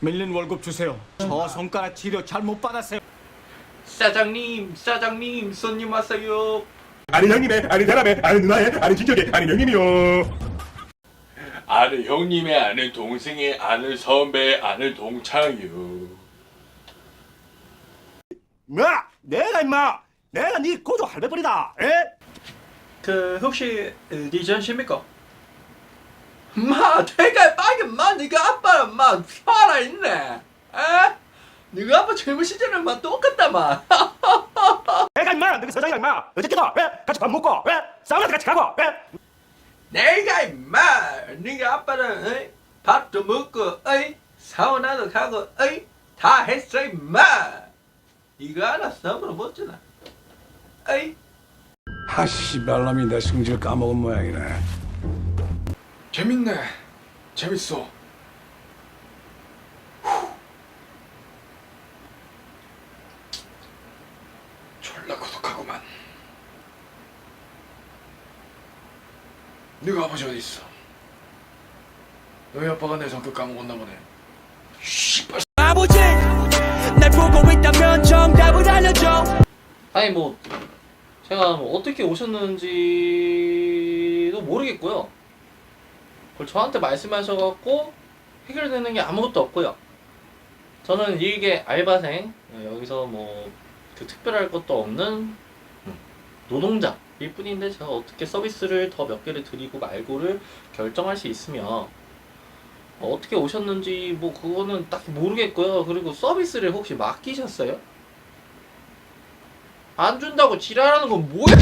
밀린 월급 주세요. 저 손가락 치료 잘 못 받았어요. 사장님, 사장님, 손님 왔어요. 아는 형님의 아는 사람의 아는 누나의 아는 친척의 아는 형님이요 아는 형님의 아는 동생의 아는 선배의 아는 동창이요. 뭐? 내가 임마 내가 네 고조 할배벌이다 에? 그 혹시 리전십니까? 마, 내가 빠긴 마, 네 마 살아있네. 에? 네가 아빠 젊은 시절은 마 똑같다 마. 내가 임마 너희 서장이랑 임마 어저께도 왜? 같이 밥 먹고 왜? 사우나도 같이 가고 왜? 내가 임마, 네가 아빠랑 어이? 밥도 먹고, 어이? 사우나도 가고, 어이? 다 했어 임마. 이거 알았어, 물어봤잖아. 어이? 하씨 말람이 내 승질 까먹은 모양이네. 재밌네. 재밌어. 졸라 고독하구만. 네가 아버지 어디 있어? 너희 아빠가 내 성격 까먹었나 보네. 씨발. 아버지 날 보고 있다면 정답을 알려줘 아니 뭐 제가 뭐 어떻게 오셨는지도 모르겠고요. 그걸 저한테 말씀하셔갖고 해결되는 게 아무것도 없고요. 저는 일개 알바생 여기서 뭐 그 특별할 것도 없는 노동자 일 뿐인데 제가 어떻게 서비스를 더 몇 개를 드리고 말고를 결정할 수 있으며 어, 어떻게 오셨는지 뭐 그거는 딱히 모르겠고요. 그리고 서비스를 혹시 맡기셨어요? 안 준다고 지랄하는 건 뭐야?